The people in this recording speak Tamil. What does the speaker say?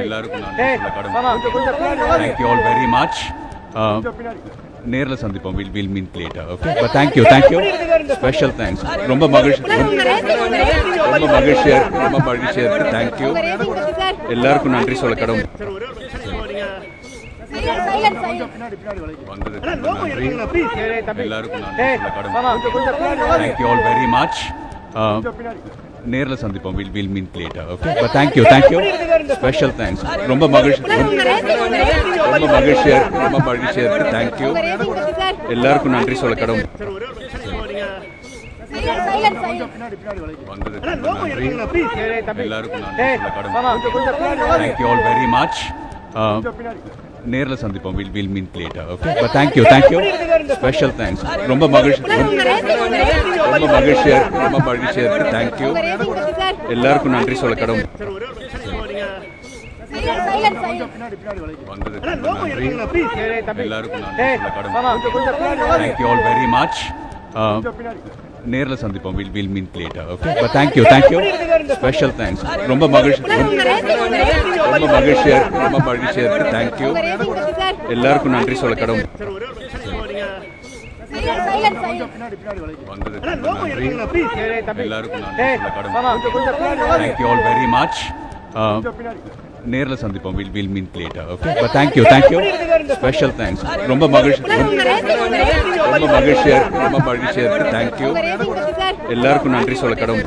எல்லாருக்கும் நான் தேங்க்யூ ஆல் வெரி மச் நேர்ல சந்திப்போம் will will meet later okay but thank you thank you special thanks ரொம்ப மகிழ்ச்சி ரொம்ப மகிழ்ச்சியா இருக்கு ரொம்ப மகிழ்ச்சியா இருக்கு தேங்க்யூ எல்லாருக்கும் நன்றி சொல்ல கடவுள் எல்லாருக்கும் ஆல் வெரி மச் நேர்ல சந்திப்போம் will will meet later okay but thank you thank you special thanks ரொம்ப மகிழ்ச்சி ரொம்ப மகிழ்ச்சியாக இருக்குது ரொம்ப மகிழ்ச்சியாக இருக்குது தேங்க்யூ எல்லாருக்கும் நன்றி சொல்ல கடவுள் வந்ததுக்கு ரொம்ப நன்றி சொல்ல கடவுள் தேங்க்யூ ஆல் வெரி மச் நேர்ல சந்திப்போம். Will will meet later okay but thank you thank you special thanks ரொம்ப மகிழ்ச்சி. ரொம்ப மகிழ்ச்சியா இருக்கு. ரொம்ப மகிழ்ச்சியா இருக்கு. தேங்க்யூ எல்லாருக்கும் நன்றி சொல்ல கடவுள் வந்ததுக்கு நன்றி. எல்லாருக்கும் நான் தேங்க்யூ ஆல் வெரி மச் நேர்ல சந்திப்போம். Will will meet later okay but thank you thank you special thanks ரொம்ப மகிழ்ச்சி. ரொம்ப மகிழ்ச்சியா இருக்கு. ரொம்ப மகிழ்ச்சியா இருக்கு. தேங்க்யூ எல்லாருக்கும் நன்றி சொல்ல கடவுள் வந்ததுக்கு நன்றி எல்லாருக்கும் நான் தேங்க்யூ ஆல் வெரி மச் நேர்ல சந்திப்போம். Will will meet later okay but thank you thank you special thanks ரொம்ப மகிழ்ச்சி. ரொம்ப மகிழ்ச்சியா இருக்கு. ரொம்ப மகிழ்ச்சியா இருக்கு. தேங்க்யூ எல்லாருக்கும் நன்றி சொல்ல கடவுள்